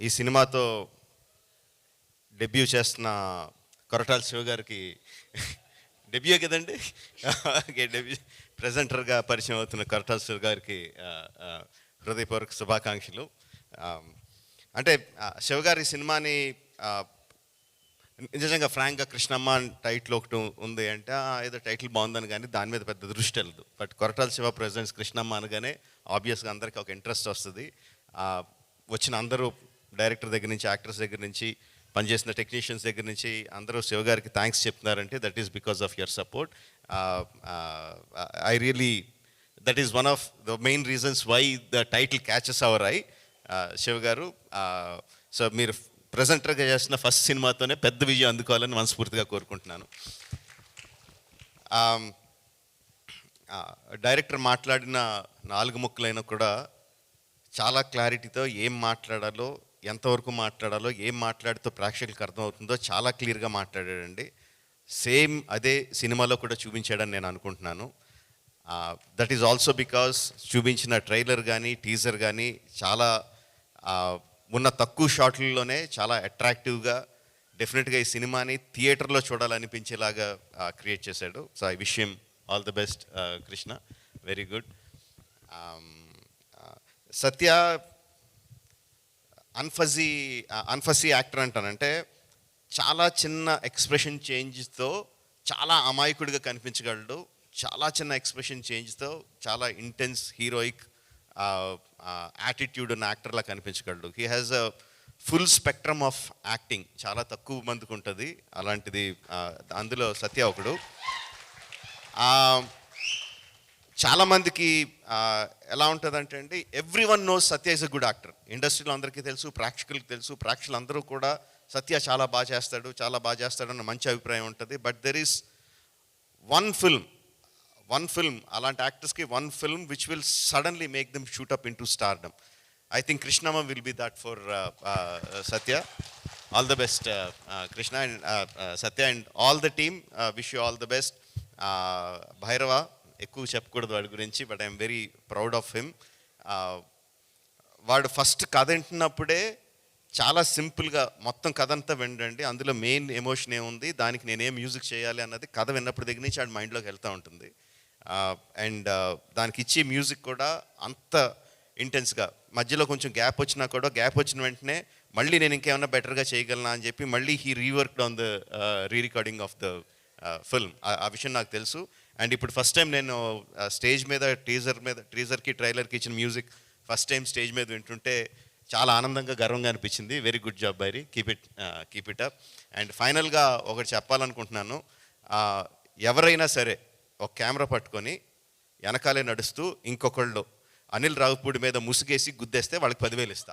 ఈ సినిమాతో డెబ్యూ చేస్తున్న కొరటాల శివ గారికి డెబ్యూ కదండి? డెబ్యూ. ప్రజెంటర్గా పరిచయం అవుతున్న కొరటాల శివ గారికి హృదయపూర్వక శుభాకాంక్షలు. అంటే శివ గారి సినిమాని నిజంగా ఫ్రాంక్గా కృష్ణమ్మ టైటిల్ ఒకటి ఉంది అంటే "ఆ, ఏదో టైటిల్ బాగుందని కానీ దాని మీద పెద్ద దృష్టి వెళ్ళదు. బట్ కొరటాల శివ ప్రెసిడెంట్స్ కృష్ణమ్మ అనగానే ఆబ్వియస్గా అందరికీ ఒక ఇంట్రెస్ట్ వస్తుంది. వచ్చిన అందరూ డైరెక్టర్ దగ్గర నుంచి యాక్టర్స్ దగ్గర నుంచి పనిచేసిన టెక్నీషియన్స్ దగ్గర నుంచి అందరూ శివగారికి థ్యాంక్స్ చెప్తున్నారంటే that is because of your support I really that is one of the main reasons why the title catches our I Siva garu uh, so మీరు ప్రజెంటర్గా చేసిన ఫస్ట్ సినిమాతోనే పెద్ద విజయం అందుకోవాలని మనస్ఫూర్తిగా కోరుకుంటున్నాను. Um, uh, డైరెక్టర్ మాట్లాడిన నాలుగు ముక్కలైనా కూడా చాలా క్లారిటీతో ఏం మాట్లాడాలో ఎంతవరకు మాట్లాడాలో ఏం మాట్లాడితే ప్రేక్షకులకు అర్థమవుతుందో చాలా క్లియర్గా మాట్లాడాడండి. సేమ్ అదే సినిమాలో కూడా చూపించాడని నేను అనుకుంటున్నాను. దట్ ఈజ్ ఆల్సో బికాస్ చూపించిన ట్రైలర్ కానీ టీజర్ కానీ చాలా ఉన్న తక్కువ షాట్లలోనే చాలా అట్రాక్టివ్గా డెఫినెట్గా ఈ సినిమాని థియేటర్లో చూడాలనిపించేలాగా క్రియేట్ చేశాడు. So I wish him all the best Krishna very good Satya unfussy unfussy actor అంటానంటే చాలా చిన్న ఎక్స్ప్రెషన్ చేంజ్తో చాలా అమాయకుడిగా కనిపించగలడు. చాలా చిన్న ఎక్స్ప్రెషన్ చేంజ్తో చాలా ఇంటెన్స్ హీరోయిక్ యాటిట్యూడ్ ఉన్న యాక్టర్లా కనిపించగలడు. He has a full spectrum of acting చాలా తక్కువ మందికి ఉంటుంది. అలాంటిది అందులో సత్య ఒకడు. చాలామందికి ఎలా ఉంటుందంటే అండి everyone knows Satya is a good actor ఇండస్ట్రీలో అందరికీ తెలుసు ప్రేక్షకులకు తెలుసు ప్రేక్షకులందరూ కూడా సత్య చాలా బాగా చేస్తాడు చాలా బాగా చేస్తాడు అన్న మంచి అభిప్రాయం ఉంటుంది. But there is one film one film అలాంటి యాక్టర్స్కి one film which will suddenly make them shoot up into stardom I think Krishnamma will be that for Satya all the best Krishna and Satya and all the team wish you all the best Bhairava ఎక్కువ చెప్పకూడదు వాడి గురించి but I'm very proud of him వాడు first కథ వింటున్నప్పుడే చాలా సింపుల్గా మొత్తం కథ అంతా వినండి. అందులో మెయిన్ ఎమోషన్ ఏముంది? దానికి నేనే మ్యూజిక్ చేయాలి అన్నది కథ విన్నప్పుడు దగ్గర నుంచి ఆడి మైండ్లోకి వెళ్తూ ఉంటుంది. అండ్ దానికి ఇచ్చే మ్యూజిక్ కూడా అంత ఇంటెన్స్గా మధ్యలో కొంచెం గ్యాప్ వచ్చినా కూడా గ్యాప్ వచ్చిన వెంటనే మళ్ళీ నేను ఇంకేమైనా బెటర్గా చేయగలనా అని చెప్పి మళ్ళీ he reworked on the re recording of the film ఆ విషయం నాకు తెలుసు. అండ్ ఇప్పుడు ఫస్ట్ టైం నేను స్టేజ్ మీద టీజర్ మీద టీజర్కి ట్రైలర్కి ఇచ్చిన మ్యూజిక్ ఫస్ట్ టైం స్టేజ్ మీద వింటుంటే చాలా ఆనందంగా గర్వంగా అనిపించింది. Very good job Bairi keep it keep it up and ఫైనల్గా ఒకటి చెప్పాలనుకుంటున్నాను. ఎవరైనా సరే ఒక కెమెరా పట్టుకొని వెనకాలే నడుస్తూ ఇంకొకళ్ళు అనిల్ రావుపూడి మీద ముసుగేసి గుద్దేస్తే వాళ్ళకి పదివేలు ఇస్తా.